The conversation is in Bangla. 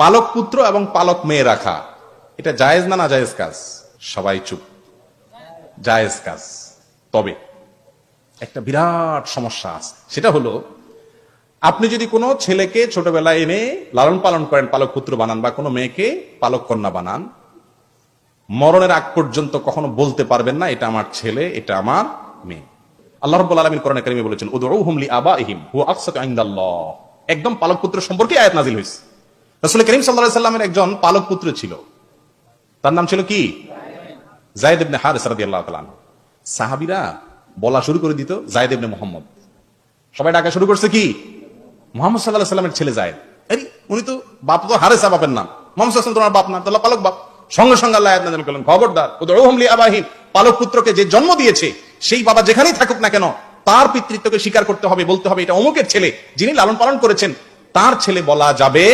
পালক পুত্র এবং পালক মেয়ে রাখা। এটা জায়েজ না না জায়েজ কাজ? সবাই চুপ। জায়েজ কাজ। তবে একটা বিরাট সমস্যা আছে। সেটা হলো, আপনি যদি কোনো ছেলেকে ছোটবেলায় এনে লালন পালন করেন, পালক পুত্র বানান, বা কোনো মেয়েকে পালক কন্যা বানান, মরণের আগ পর্যন্ত কখনো বলতে পারবেন না, এটা আমার ছেলে, এটা আমার মেয়ে। আল্লাহ রাব্বুল আলামিন কোরআনে কারিমে বলেছেন, উদউহুম লিআবাইহিম হুয়া আকসাতু ইনদাল্লাহ। একদম পালক পুত্র সম্পর্কে আয়াত নাজিল হয়েছে রাসূল করিম আলাইহি সাল্লামের একজন পালক পুত্র ছিল। তার নাম ছিল কি? জায়েদ ইবনে হারিস রাদিয়াল্লাহু তাআলা। সাহাবীরা বলা শুরু করে দিত, জায়েদ ইবনে মুহাম্মদ। সবাই ডাকা শুরু করছে কি? মোহাম্মদ সাল্লাহ সাল্লামের ছেলে জায়েদ। আরে, উনি তো বাপ তো হারেসা বাপের নাম। মোহাম্মদ সাল্লাম তোমার বাপ না পালক বাপ। সঙ্গে সঙ্গে আল্লাহ করলেন, খবরদার পালক পুত্রকে যে জন্ম দিয়েছে, সেই বাবা যেখানেই থাকুক না কেন, তার পিতৃত্বকে স্বীকার করতে হবে, বলতে হবে এটা অমুকের ছেলে, যিনি লালন পালন করেছেন, তার ছেলে বলা যাবে